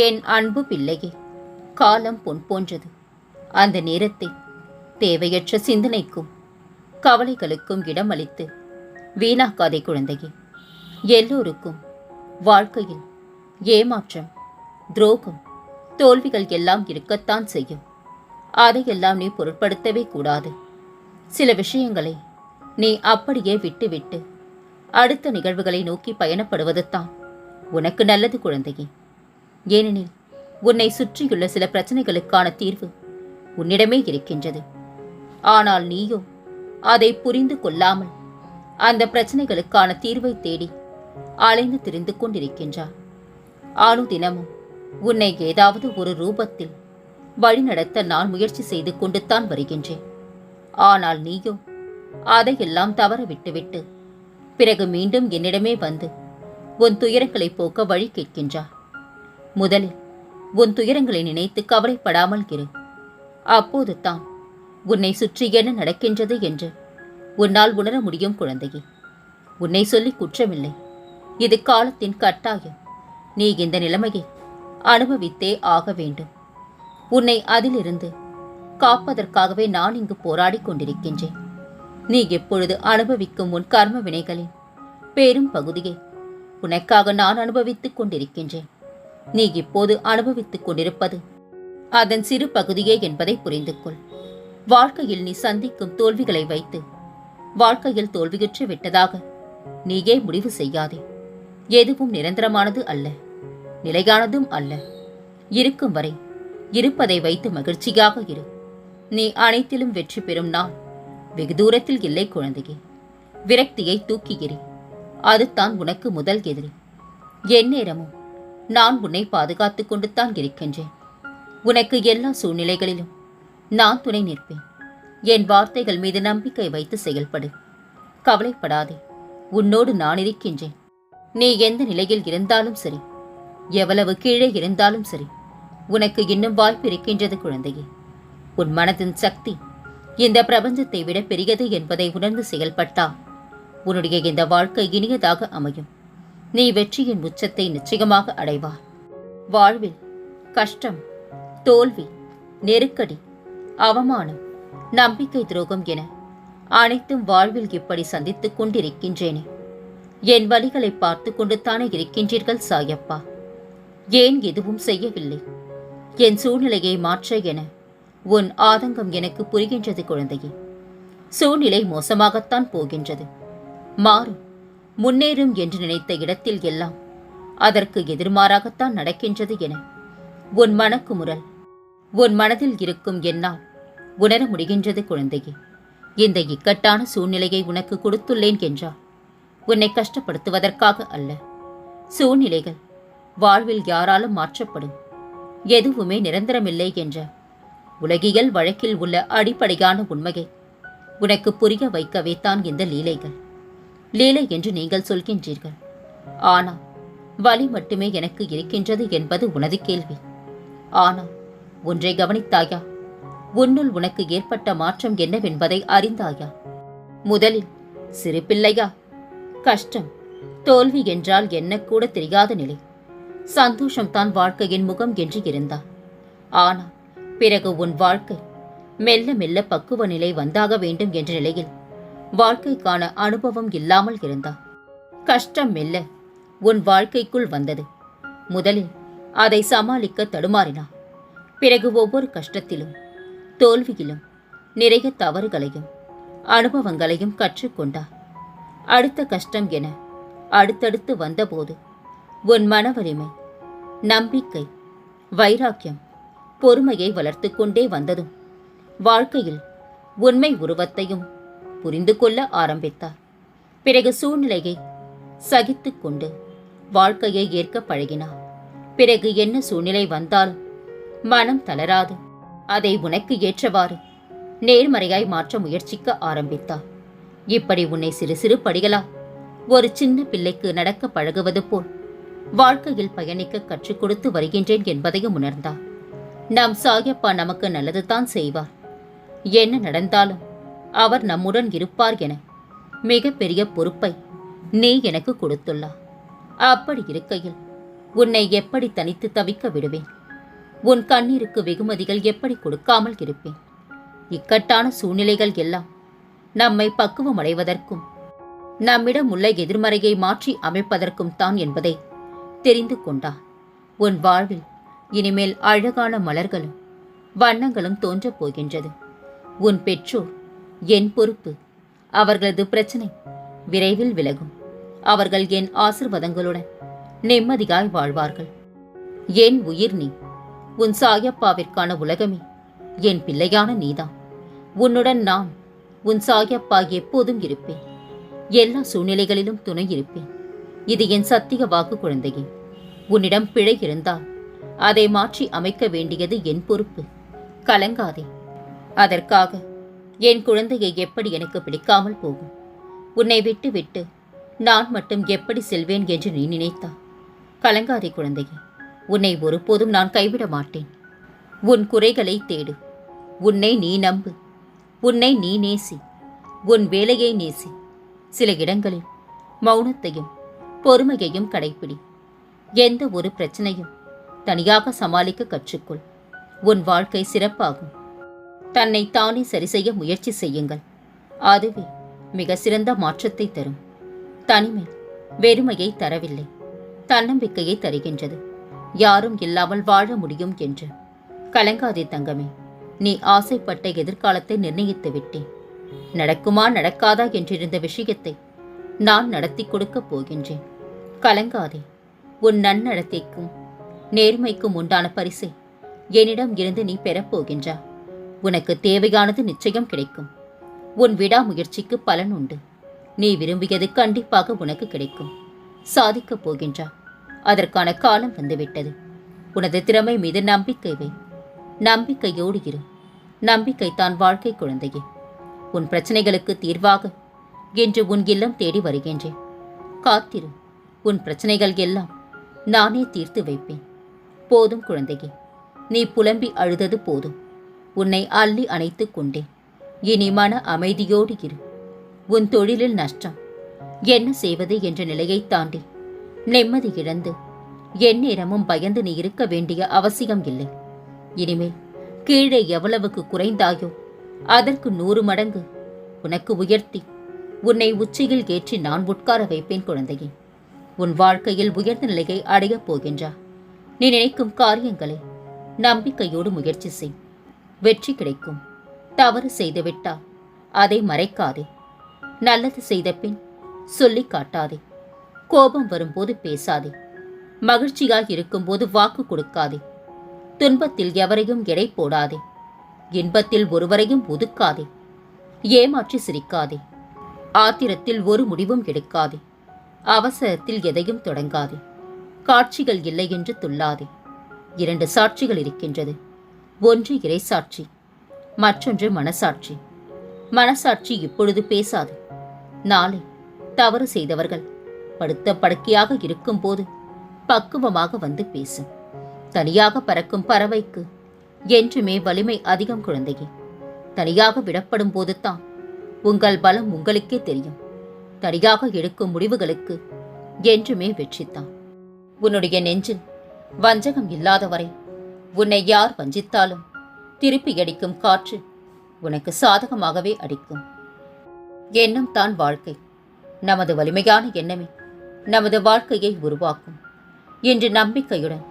என் அன்பு பிள்ளையே காலம் பொன் போன்றது. அந்த நேரத்தை தேவையற்ற சிந்தனைக்கும் கவலைகளுக்கும் இடமளித்து வீணாக்காதே குழந்தையே எல்லோருக்கும் வாழ்க்கையில் ஏமாற்றம் துரோகம் தோல்விகள் எல்லாம் இருக்கத்தான் செய்யும். அதையெல்லாம் நீ பொருட்படுத்தவே கூடாது. சில விஷயங்களை நீ அப்படியே விட்டுவிட்டு அடுத்த நிகழ்வுகளை நோக்கி பயணப்படுவது தான் உனக்கு நல்லது குழந்தையே. ஏனெனில் உன்னை சுற்றியுள்ள சில பிரச்சனைகளுக்கான தீர்வு உன்னிடமே இருக்கின்றது. ஆனால் நீயோ அதை புரிந்து கொள்ளாமல் அந்த பிரச்சனைகளுக்கான தீர்வை தேடி அலைந்து திரிந்து கொண்டிருக்கின்றார் ஆணு தினமும் உன்னை ஏதாவது ஒரு ரூபத்தில் வழிநடத்த நான் முயற்சி செய்து கொண்டுத்தான் வருகின்றேன். ஆனால் நீயோ அதையெல்லாம் தவற விட்டுவிட்டு பிறகு மீண்டும் என்னிடமே வந்து உன் துயரங்களை போக்க வழி கேட்கின்றார் முதலில் உன் துயரங்களை நினைத்து கவலைப்படாமல் இரு. அப்போது தான் உன்னை சுற்றி என்ன நடக்கின்றது என்று உன்னால் உணர முடியும் குழந்தையே. உன்னை சொல்லி குற்றமில்லை. இது காலத்தின் கட்டாயம். நீ இந்த நிலைமையை அனுபவித்தே ஆக வேண்டும். உன்னை அதிலிருந்து காப்பதற்காகவே நான் இங்கு போராடிக் கொண்டிருக்கின்றேன். நீ எப்பொழுது அனுபவிக்கும் உன் கர்ம வினைகளின் பெரும் பகுதியை உனக்காக நான் அனுபவித்துக் கொண்டிருக்கின்றேன். நீ இப்போது அனுபவித்துக் கொண்டிருப்பது. அதன் சிறு பகுதியே என்பதை புரிந்து கொள். வாழ்க்கையில் நீ சந்திக்கும் தோல்விகளை வைத்து வாழ்க்கையில் தோல்வியுற்று விட்டதாக நீயே முடிவு செய்யாதே. எதுவும் நிரந்தரமானது அல்ல நிலையானதும் அல்ல. இருக்கும் வரை இருப்பதை வைத்து மகிழ்ச்சியாக இரு. நீ அனைத்திலும் வெற்றி பெறும் நாள். வெகு தூரத்தில் இல்லை குழந்தையே. விரக்தியை தூக்கி எறி அதுதான் உனக்கு முதல் எதிரி. எந்நேரமும் நான் உன்னை பாதுகாத்து கொண்டு தான் இருக்கின்றேன். உனக்கு எல்லா சூழ்நிலைகளிலும் நான் துணை நிற்பேன். என் வார்த்தைகள் மீது நம்பிக்கை வைத்து செயல்படு. கவலைப்படாதே. உன்னோடு நான் இருக்கின்றேன். நீ எந்த நிலையில் இருந்தாலும் சரி. எவ்வளவு கீழே இருந்தாலும் சரி. உனக்கு இன்னும் வாய்ப்பு இருக்கின்றது குழந்தையே. உன் மனதின் சக்தி இந்த பிரபஞ்சத்தை விட பெரியது என்பதை உணர்ந்து செயல்பட்டால் உன்னுடைய இந்த வாழ்க்கை இனியதாக அமையும். நீ வெற்றியின் உச்சத்தை நிச்சயமாக அடைவார் வாழ்வில் கஷ்டம் தோல்வி நெருக்கடி அவமானம் நம்பிக்கை துரோகம் என அனைத்தும் வாழ்வில் இப்படி சந்தித்துக் கொண்டிருக்கின்றேனே. என் வழிகளை பார்த்து கொண்டுத்தானே இருக்கின்றீர்கள் சாயப்பா. ஏன் எதுவும் செய்யவில்லை? என் சூழ்நிலையை மாற்ற என உன் ஆதங்கம் எனக்கு புரிகின்றது குழந்தையே. சூழ்நிலை மோசமாகத்தான் போகின்றது. மாறும். முன்னேறும் என்று நினைத்த இடத்தில் எல்லாம் அதற்கு எதிர்மாறாகத்தான் நடக்கின்றது என உன் மனக்குமுறல் உன் மனதில் இருக்கும் என்னால் உணர முடிகின்றது குழந்தையே. இந்த இக்கட்டான சூழ்நிலையை உனக்கு கொடுத்துள்ளேன் என்றால் உன்னை கஷ்டப்படுத்துவதற்காக அல்ல. சூழ்நிலைகள் வாழ்வில் யாராலும் மாற்றப்படும். எதுவுமே நிரந்தரமில்லை என்ற உலகியல் வழக்கில் உள்ள அடிப்படையான உண்மையை உனக்கு புரிய வைக்கவே தான் இந்த லீலைகள். லீலை என்று நீங்கள் சொல்கின்றீர்கள். ஆனால் வலி மட்டுமே எனக்கு இருக்கின்றது என்பது உனது கேள்வி. ஆனால் ஒன்றை கவனித்தாயா? உன்னுள் உனக்கு ஏற்பட்ட மாற்றம் என்னவென்பதை அறிந்தாயா? முதலில் சிறு பிள்ளையா கஷ்டம் தோல்வி என்றால் என்ன கூட தெரியாத நிலை. சந்தோஷம்தான் வாழ்க்கையின் முகம் என்று இருந்தார் ஆனால் பிறகு உன் வாழ்க்கை மெல்ல மெல்ல பக்குவ நிலை வந்தாக வேண்டும் என்ற நிலையில் வாழ்க்கைக்கான அனுபவம் இல்லாமல் இருந்தான். கஷ்டம் மெல்ல உன் வாழ்க்கைக்குள் வந்தது. முதலில் அதை சமாளிக்க தடுமாறினான். பிறகு ஒவ்வொரு கஷ்டத்திலும் தோல்வியிலும் நிறைய தவறுகளையும் அனுபவங்களையும் கற்றுக்கொண்டார் அடுத்த கஷ்டம் என அடுத்தடுத்து வந்தபோது உன் மனவலிமை நம்பிக்கை வைராக்கியம் பொறுமையை வளர்த்து கொண்டே வந்ததும் வாழ்க்கையில் உண்மை உருவத்தையும் புரிந்து கொள்ள ஆரம்பித்தார். பிறகு சூழ்நிலையை சகித்து கொண்டு வாழ்க்கையை ஏற்க பழகினார். பிறகு என்ன சூழ்நிலை வந்தாலும் மனம் தளராது. அதை உனக்கு ஏற்றவாறு நேர்மறையாய் மாற்ற முயற்சிக்க ஆரம்பித்தார். இப்படி உன்னை சிறு சிறு படிகளா ஒரு சின்ன பிள்ளைக்கு நடக்க பழகுவது போல் வாழ்க்கையில் பயணிக்க கற்றுக் கொடுத்து வருகின்றேன் என்பதையும் உணர்ந்தார். நம் சாயப்பா நமக்கு நல்லதுதான் செய்வார். என்ன நடந்தாலும் அவர் நம்முடன் இருப்பார் என. மிகப்பெரிய பொறுப்பை நீ எனக்கு கொடுத்துள்ளார் அப்படி இருக்கையில் உன்னை எப்படி தனித்து தவிக்க விடுவேன்? உன் கண்ணீருக்கு வெகுமதிகள் எப்படி கொடுக்காமல் இருப்பேன்? இக்கட்டான சூழ்நிலைகள் எல்லாம் நம்மை பக்குவம் அடைவதற்கும் நம்மிடம் உள்ள எதிர்மறையை மாற்றி அமைப்பதற்கும் தான் என்பதை தெரிந்து கொண்டா. உன் வாழ்வில் இனிமேல் அழகான மலர்களும் வண்ணங்களும் தோன்றப் போகின்றது. உன் பெற்றோர் என் பொறுப்பு. அவர்களது பிரச்சனை விரைவில் விலகும். அவர்கள் என் ஆசிர்வாதங்களுடன் நிம்மதியாய் வாழ்வார்கள். என் உயிர் நீ உன் சாயப்பாவிற்கான உலகமே என் பிள்ளையான நீதான். உன்னுடன் நான் உன் சாயப்பா எப்போதும் இருப்பேன். எல்லா சூழ்நிலைகளிலும் துணை இருப்பேன். இது என் சத்திய வாக்கு குழந்தையே. உன்னிடம் பிழை இருந்தால் அதை மாற்றி அமைக்க வேண்டியது என் பொறுப்பு. கலங்காதே. அதற்காக என் குழந்தையை எப்படி எனக்கு பிடிக்காமல் போகும்? உன்னை விட்டு விட்டு நான் மட்டும் எப்படி செல்வேன் என்று நீ நினைத்தா? கலங்காதே குழந்தையே உன்னை ஒருபோதும் நான் கைவிட மாட்டேன். உன் குறைகளை தேடு உன்னை நீ நம்பு உன்னை நீ நேசி உன் வேலையை நேசி. சில இடங்களில் மௌனத்தையும் பொறுமையையும் கடைப்பிடி. எந்த ஒரு பிரச்சனையும் தனியாக சமாளிக்க கற்றுக்கொள். உன் வாழ்க்கை சிறப்பாகும். தன்னை தானே சரி செய்ய முயற்சி செய்யுங்கள். அதுவே மிக சிறந்த மாற்றத்தை தரும். தனிமை வெறுமையை தரவில்லை. தன்னம்பிக்கையை தருகின்றது. யாரும் இல்லாமல் வாழ முடியும் என்று. கலங்காதே தங்கமே நீ ஆசைப்பட்ட எதிர்காலத்தை நிர்ணயித்து விட்டேன். நடக்குமா நடக்காதா என்றிருந்த விஷயத்தை நான் நடத்தி கொடுக்கப் போகின்றேன். கலங்காதே உன் நன்னடத்தைக்கும் நேர்மைக்கும் உண்டான பரிசை என்னிடம் இருந்து நீ பெறப்போகின்றா உனக்கு தேவையானது நிச்சயம் கிடைக்கும். உன் விடாமுயற்சிக்கு பலன் உண்டு. நீ விரும்பியது கண்டிப்பாக உனக்கு கிடைக்கும். சாதிக்கப் போகின்றா. அதற்கான காலம் வந்துவிட்டது. உனது திறமை மீது நம்பிக்கை வை. நம்பிக்கையோடு இரு. நம்பிக்கை தான் வாழ்க்கை குழந்தையே. உன் பிரச்சனைகளுக்கு தீர்வாக என்று உன் இல்லம் தேடி வருகின்றேன். காத்திரு. உன் பிரச்சனைகள் எல்லாம் நானே தீர்த்து வைப்பேன். போதும் குழந்தையே. நீ புலம்பி அழுதது போதும். உன்னை அள்ளி அணைத்துக் கொண்டேன். இனி மன அமைதியோடு இரு. உன் தொழிலில் நஷ்டம். என்ன செய்வது என்ற நிலையை தாண்டி. நிம்மதி இழந்து. எந்நேரமும் பயந்து நீ இருக்க வேண்டிய அவசியம் இல்லை. இனிமேல் கீழே எவ்வளவுக்கு குறைந்தாயோ அதற்கு நூறு மடங்கு. உனக்கு உயர்த்தி. உன்னை உச்சியில் ஏற்றி நான் உட்கார வைப்பேன் குழந்தையே. உன் வாழ்க்கையில் உயர்ந்த நிலையை அடையப் போகின்றா. நீ நினைக்கும் காரியங்களை நம்பிக்கையோடு முயற்சி செய். வெற்றி கிடைக்கும். தவறு செய்துவிட்டால் அதை மறைக்காதே. நல்லது செய்த பின் சொல்லிக் காட்டாதே. கோபம் வரும்போது பேசாதே. மகிழ்ச்சியாக இருக்கும்போது வாக்கு கொடுக்காதே. துன்பத்தில் எவரையும் எடை போடாதே. இன்பத்தில் ஒருவரையும் ஒதுக்காதே. ஏமாற்றி சிரிக்காதே. ஆத்திரத்தில் ஒரு முடிவும் எடுக்காதே. அவசரத்தில் எதையும் தொடங்காதே. காட்சிகள் இல்லை என்று துள்ளாதே. இரண்டு சாட்சிகள் இருக்கின்றது. ஒன்று இறைசாட்சி மற்றொன்று மனசாட்சி. மனசாட்சி இப்பொழுது பேசாது. நாளை தவறு செய்தவர்கள் படுத்த படுக்கையாக இருக்கும்போது பக்குவமாக வந்து பேசும். தனியாக பறக்கும் பறவைக்கு என்றுமே வலிமை அதிகம் குழந்தையே. தனியாக விடப்படும் போதுதான் உங்கள் பலம் உங்களுக்கே தெரியும். தனியாக எடுக்கும் முடிவுகளுக்கு என்றுமே வெற்றித்தான் உன்னுடைய நெஞ்சில் வஞ்சகம் இல்லாதவரை உன்னை யார் வஞ்சித்தாலும் திருப்பி அடிக்கும் காற்று உனக்கு சாதகமாகவே அடிக்கும். எண்ணம் தான் வாழ்க்கை. நமது வலிமையான எண்ணமே நமது வாழ்க்கையை உருவாக்கும். என்று நம்பிக்கையுடன்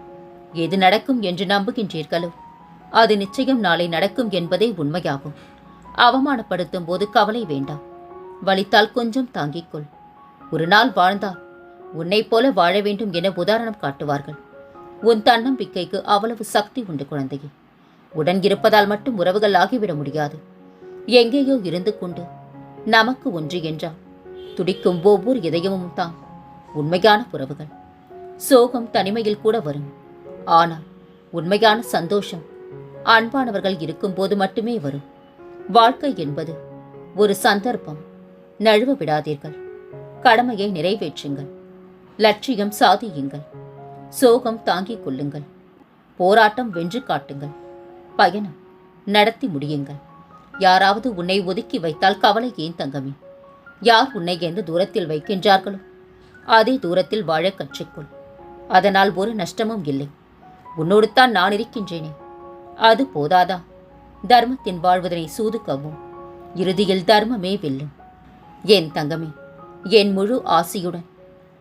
எது நடக்கும் என்று நம்புகின்றீர்களோ அது நிச்சயம் நாளை நடக்கும் என்பதே உண்மையாகும். அவமானப்படுத்தும் போது கவலை வேண்டாம். வலித்தால் கொஞ்சம் தாங்கிக் கொள் ஒரு நாள் வாழ்ந்தால் உன்னைப் போல வாழ வேண்டும் என உதாரணம் காட்டுவார்கள். உன் தன்னம்பிக்கைக்கு அவ்வளவு சக்தி உண்டு குழந்தையே. உடன் இருப்பதால் மட்டும் உறவுகள் ஆகிவிட முடியாது. எங்கேயோ இருந்து கொண்டு நமக்கு ஒன்று என்றால் துடிக்கும் ஒவ்வொரு இதயமும் தான் உண்மையான உறவுகள். சோகம் தனிமையில் கூட வரும். ஆனால் உண்மையான சந்தோஷம் அன்பானவர்கள் இருக்கும்போது மட்டுமே வரும். வாழ்க்கை என்பது ஒரு சந்தர்ப்பம். நழுவ விடாதீர்கள். கடமையை நிறைவேற்றுங்கள். லட்சியம் சாதியுங்கள். சோகம் தாங்கிக் கொள்ளுங்கள். போராட்டம் வென்று காட்டுங்கள். பயணம் நடத்தி முடியுங்கள். யாராவது உன்னை ஒதுக்கி வைத்தால் கவலை ஏன் தங்கமே? யார் உன்னை எந்த தூரத்தில் வைக்கின்றார்களோ அதே தூரத்தில் வாழ கற்றுக்கொள். அதனால் ஒரு நஷ்டமும் இல்லை. உன்னோடு தான் நான் இருக்கின்றேனே. அது போதாதா? தர்மத்தின் வாழ்வதனை சூதுக்கவும். இறுதியில் தர்மமே வெல்லும் என் தங்கமே? என் முழு ஆசியுடன்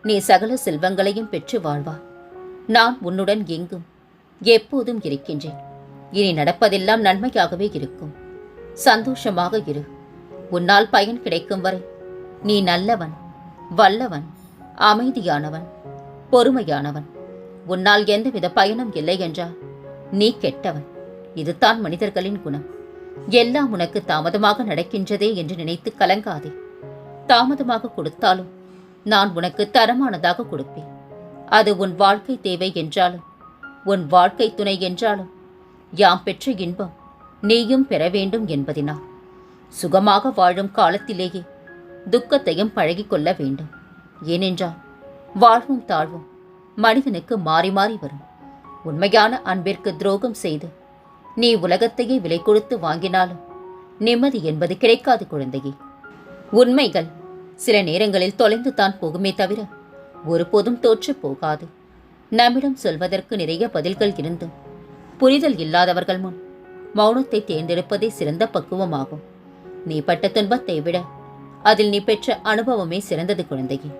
நீ சகல செல்வங்களையும் பெற்று வாழ்வாய். நான் உன்னுடன் எங்கும் எப்போதும் இருக்கின்றேன். இனி நடப்பதெல்லாம் நன்மையாகவே இருக்கும். சந்தோஷமாக இரு. உன்னால் பயன் கிடைக்கும் வரை நீ நல்லவன் வல்லவன் அமைதியானவன் பொறுமையானவன். உன்னால் எந்தவித பயனும் இல்லை என்றால் நீ கெட்டவன். இதுதான் மனிதர்களின் குணம். எல்லாம் உனக்கு தாமதமாக நடக்கின்றதே என்று நினைத்து கலங்காதே. தாமதமாக கொடுத்தாலும் நான் உனக்கு தரமானதாக கொடுப்பேன். அது உன் வாழ்க்கை தேவை என்றாலும் உன் வாழ்க்கை துணை என்றாலும் யாம் பெற்ற இன்பம் நீயும் பெற வேண்டும் என்பதினால். சுகமாக வாழும் காலத்திலேயே துக்கத்தையும் பழகிக் கொள்ள வேண்டும். ஏனென்றால் வாழ்வும் தாழ்வும் மனிதனுக்கு மாறி மாறி வரும். உண்மையான அன்பிற்கு துரோகம் செய்து நீ உலகத்தையே விலை கொடுத்து வாங்கினாலும் நிம்மதி என்பது கிடைக்காது குழந்தையே. உண்மைகள் சில நேரங்களில் தொலைந்து தான் போகுமே தவிர ஒருபோதும் தோற்று போகாது. நம்மிடம் சொல்வதற்கு நிறைய பதில்கள் இருந்தும் புரிதல் இல்லாதவர்கள் முன் மௌனத்தை தேர்ந்தெடுப்பதே சிறந்த பக்குவமாகும். நீ பட்ட துன்பத்தை விட அதில் நீ பெற்ற அனுபவமே சிறந்தது குழந்தையே.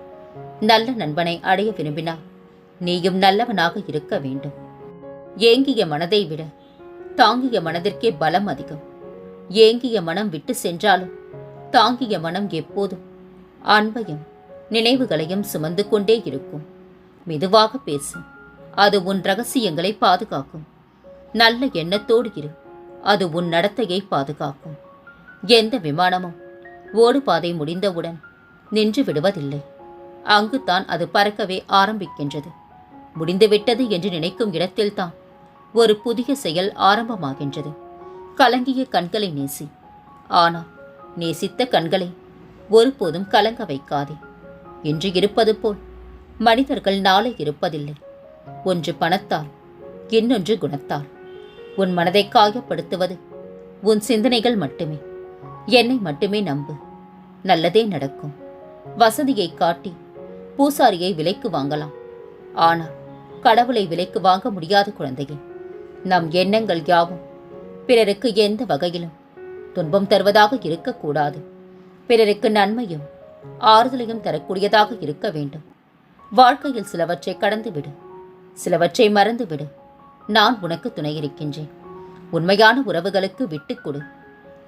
நல்ல நண்பனை அடைய விரும்பினால் நீயும் நல்லவனாக இருக்க வேண்டும். ஏங்கிய மனதை விட தாங்கிய மனதிற்கே பலம் அதிகம். ஏங்கிய மனம் விட்டு சென்றாலும் தாங்கிய மனம் எப்போதும் அன்பையும் நினைவுகளையும் சுமந்து கொண்டே இருக்கும். மெதுவாக பேசு. அது உன் ரகசியங்களை பாதுகாக்கும். நல்ல எண்ணத்தோடு இரு. அது உன் நடத்தையை பாதுகாக்கும். எந்த விமானமும் ஓடுபாதை முடிந்தவுடன் நின்று விடுவதில்லை. அங்குதான் அது பறக்கவே ஆரம்பிக்கின்றது. முடிந்துவிட்டது என்று நினைக்கும் இடத்தில்தான் ஒரு புதிய செயல் ஆரம்பமாகின்றது. கலங்கிய கண்களை நேசி. ஆனால் நேசித்த கண்களை ஒருபோதும் கலங்க வைக்காதே. இன்று இருப்பது போல். மனிதர்கள் நாளை இருப்பதில்லை. ஒன்று பணத்தால் இன்னொன்று குணத்தால். உன் மனதை காயப்படுத்துவது உன் சிந்தனைகள் மட்டுமே. என்னை மட்டுமே நம்பு. நல்லதே நடக்கும். வசதியை காட்டி பூசாரியை விலைக்கு வாங்கலாம். ஆனால் கடவுளை விலைக்கு வாங்க முடியாத குழந்தையே. நம் எண்ணங்கள் யாவும் பிறருக்கு எந்த வகையிலும் துன்பம் தருவதாக இருக்கக்கூடாது. பிறருக்கு நன்மையும் ஆறுதலையும் தரக்கூடியதாக இருக்க வேண்டும். வாழ்க்கையில் சிலவற்றை கடந்துவிடு. சிலவற்றை மறந்துவிடு. நான் உனக்கு துணை இருக்கின்றேன் உண்மையான உறவுகளுக்கு விட்டுக் கொடு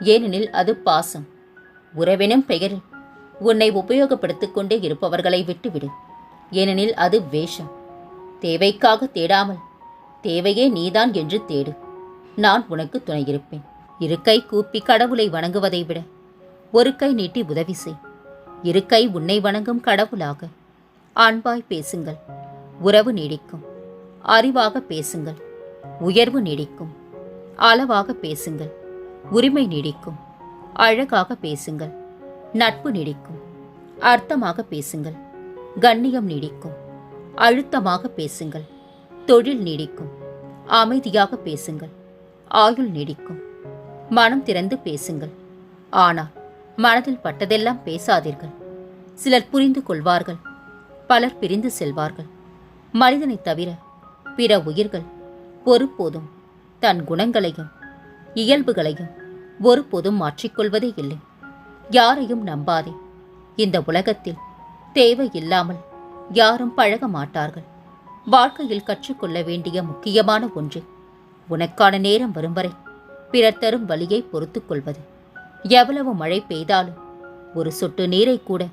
ஏனெனில் அது பாசம். உறவெனும் பெயரில் உன்னை உபயோகப்படுத்திக் கொண்டே இருப்பவர்களை விட்டுவிடு. ஏனெனில் அது வேஷம். தேவைக்காக தேடாமல் தேவையே நீதான் என்று தேடு. நான் உனக்கு துணை இருப்பேன் இரு கை கூப்பி கடவுளை வணங்குவதை விட ஒரு கை நீட்டி உதவி செய். இருக்கை உன்னை வணங்கும் கடவுளாக. அன்பாய் பேசுங்கள். உறவு நீடிக்கும். அறிவாக பேசுங்கள். உயர்வு நீடிக்கும். அளவாக பேசுங்கள். உரிமை நீடிக்கும். அழகாக பேசுங்கள். நட்பு நீடிக்கும். அர்த்தமாக பேசுங்கள். கண்ணியம் நீடிக்கும். அழுத்தமாக பேசுங்கள். தொழில் நீடிக்கும். அமைதியாக பேசுங்கள். ஆயுள் நீடிக்கும். மனம் திறந்து பேசுங்கள். ஆனால் மனதில் பட்டதெல்லாம் பேசாதீர்கள். சிலர் புரிந்து கொள்வார்கள். பலர் பிரிந்து செல்வார்கள். மனிதனைத் தவிர பிற உயிர்கள் ஒருபோதும் தன் குணங்களையும் இயல்புகளையும் ஒருபோதும் மாற்றிக்கொள்வதே இல்லை. யாரையும் நம்பாதே. இந்த உலகத்தில் தேவையில்லாமல் யாரும் பழக மாட்டார்கள். வாழ்க்கையில் கற்றுக்கொள்ள வேண்டிய முக்கியமான ஒன்று உனக்கான நேரம் வரும் வரை பிறர் தரும் வழியை பொறுத்துக் கொள்வது. எவ்வளவு மழை பெய்தாலும் ஒரு சொட்டு நீரை கூட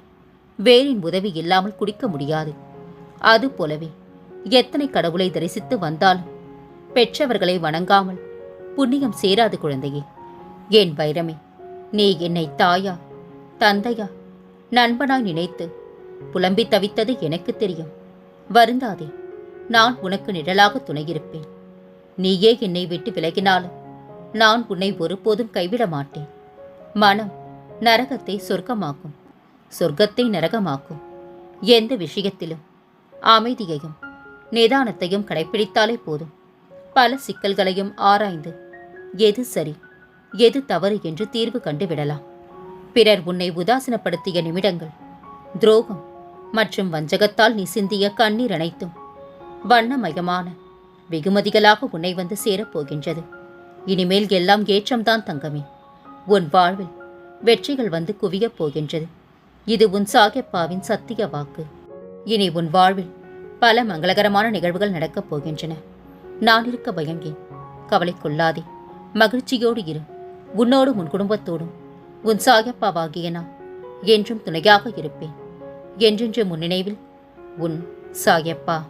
வேரின் உதவி இல்லாமல் குடிக்க முடியாது. அது போலவே எத்தனை கடவுளை தரிசித்து வந்தாலும் பெற்றவர்களை வணங்காமல் புண்ணியம் சேராது குழந்தையே. என் வைரமே நீ என்னை தாயா தந்தையா நண்பனாய் நினைத்து புலம்பி தவித்தது எனக்கு தெரியும். வருந்தாதே நான் உனக்கு நிழலாக துணையிருப்பேன். நீயே என்னை விட்டு விலகினாலும் நான் உன்னை ஒருபோதும் கைவிட மாட்டேன். மனம் நரகத்தை சொர்க்கமாக்கும் சொர்க்கத்தை நரகமாக்கும். எந்த விஷயத்திலும் அமைதியையும் நிதானத்தையும் கடைப்பிடித்தாலே போதும். பல சிக்கல்களையும் ஆராய்ந்து எது சரி எது தவறு என்று தீர்வு கண்டுவிடலாம். பிறர் உன்னை உதாசீனப்படுத்திய நிமிடங்கள் துரோகம் மற்றும் வஞ்சகத்தால் நீ சிந்திய கண்ணீர் அனைத்தும் வண்ணமயமான வெகுமதிகளாக உன்னை வந்து சேரப்போகின்றது. இனிமேல் எல்லாம் ஏற்றம்தான் தங்கமே. உன் வாழ்வில் வெற்றிகள் வந்து குவியப் போகின்றது. இது உன் சாகப்பாவின் சத்திய வாக்கு. இனி உன் வாழ்வில் பல மங்களகரமான நிகழ்வுகள் நடக்கப் போகின்றன. நான் இருக்க பயம் ஏன் கவலை கொள்ளாதே. மகிழ்ச்சியோடு இரு. உன்னோடும் உன் குடும்பத்தோடும். உன் சாகப்பாவாகிய நான் என்றும் துணையாக இருப்பேன். என்றென்று முன் நினைவில் உன் சாயப்பா